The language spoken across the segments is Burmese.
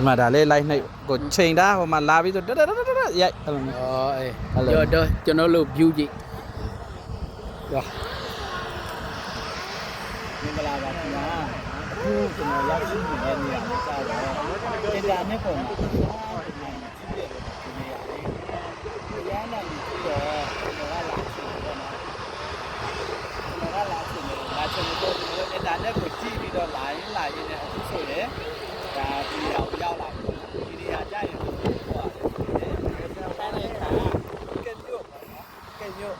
ဒီမှာဒါလေး live နှိပ်ကိုချိန်တာဟိုမှာလာပြီးဆိုတက်တက်တက်တက်တက်ရိုက်အဲ့လိုမျိုးဩအေးအဲ့လိုရောတော့ကျွန်တော်တို့ view ကြည့်ရောမင်္ဂလာပါခင်ဗျာအခုကျွန်တော်ရောက်ရှိနေတဲ့နေရာလေးကြတော့အင်တာနက်ပေါ်မှာဒီနေရာလေးတရားနာပြီးတော့ကျွန်တော်ကလာချင်တယ်နော်ကျွန်တော်ကလာချင်တယ်လာချင်တော့အင်တာနက်ကိုကြည့်ပြီးတော့လာရင်လာရင်လည်းအခုဆိုရင် ဒါဒီရောက်ရောက်လာပြီဒီနေရာကြရင်ဟိုဟာတယ်တဲ့ခါကဲ့ညို့ပေါ့နော်ကဲ့ညို့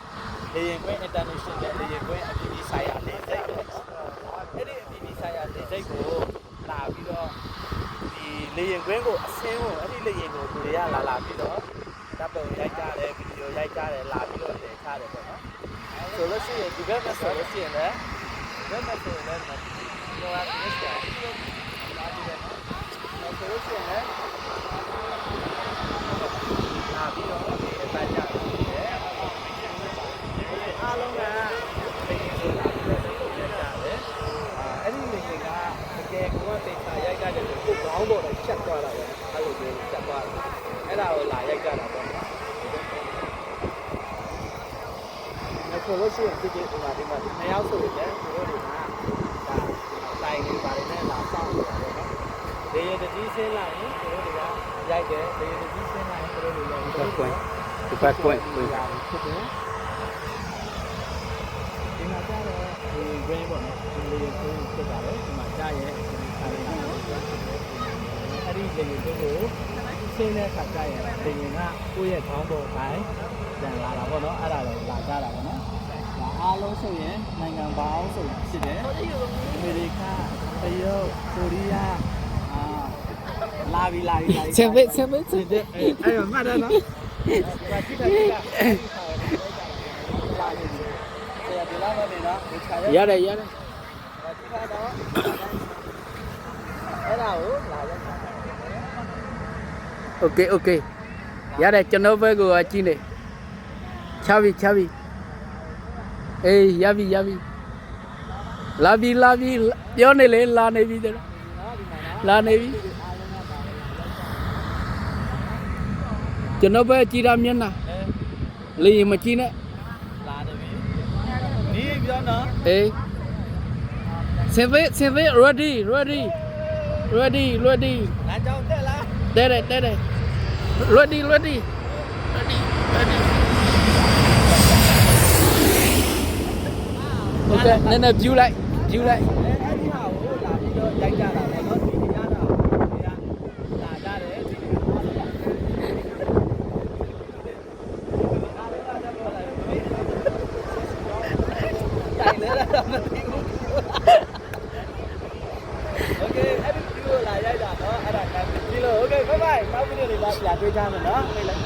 လေရင်ကွင်း international လေရင်ကွင်းအပြည်ပြည်ဆိုင်ရာလေစိတ်ပေါ့နော်အဲ့ဒီအပြည်ပြည်ဆိုင်ရာလေစိတ်ကိုလာပြီးတော့ဒီလေရင်ကွင်းကိုအစင်းကိုအဲ့ဒီလေရင်ကိုသူတွေကလာလာပြီးတော့တပ်ပုံရိုက်ကြတယ်ဗီဒီယိုရိုက်ကြတယ်လာပြီးတော့တင်ချတယ်ပေါ့နော်ဆိုလို့ရှိရင်ဒီဘက်မှာဆိုလို့ရှိရင်လည်းဘက်မှာဆိုရင်လည်းဒီလိုအပ်နေစရာလာပြီးတော့နော်ဆိုလို့ရှိရင်လည်းလာပြီးတော့ဒီအတိုင်းကြတယ်အားလုံးကလေရင်ကိုလာပြီးတော့လုပ်ကြတယ်အဲ့ဒီလေကတကယ်ကိုကတေချာရိုက်ကြတယ်ကိုကောင်းပေါ်တော့ချက်သွားတာပဲအဲ့လိုမျိုးချက်သွားတာ ဆိုလို့ရှိရင်ဒီကိစ္စမှာဒီမှာနှစ်ယောက်ဆိုရင်လည်းသူတို့တွေကဒါတို လေရတကြီးဆင်းလာရင်သူတို့တွေကရိုက်တယ်လေရတကြီးဆင်းလာရင်သူတို့တွေရိုက်တယ်ဒီဘက်ကွင်းဒီဘက်ကွင်းဖြစ်တယ်ဒီမှာကျတော့ဒီ brain ပေါ့နော်ဒီလေကိုဖြစ်တာလေဒီမှာကြားရဲ့ဒီခါလေးအဲ့ဒီလေကိုကိုရှင်းတဲ့ခါကျရင်လေကကိုယ့်ရဲ့ခေါင်းပေါ်တိုင်းပြန်လာတာပေါ့နော်အဲ့ဒါလည်းလာကြတာပေါ့နော်ဒါအားလုံးဆိုရင်နိုင်ငံပေါင်းဆိုဖြစ်တယ်အမေရိကတရုတ်ကိုရီးယား లావి లావి చెప్పే చెప్పే చెప్పే అయ్యో మాడనా यार यार အဲ့ဒါကိုလာရတာ Okay okay ရတယ်ကျွန်တော်ဘက်ကိုကြည့်နေချာပြီချာပြီအေးရပြီရပြီလာပြီလာပြီပြောနေလေလာနေပြီတဲ့လာနေပြီ cho nó về chi đam nhân à? Lì mà chi nữa. Ê. Xe vé xe vé ready ready. Ready ready. Đây đây đây đây. Ready ready. Ready ready. Ok nên là chiếu lại chiếu lại. တိုင်လဲတာမသိဘူးโอเคအဲ့ဒီဒီကိုလာရိုက်တာเนาะအဲ့ဒါကဒီလိုโอเคဘိုင်ဘိုင်နောက်ဗီဒီယိုလေးလာပြန်တွေ့ကြမယ်เนาะဟုတ်လား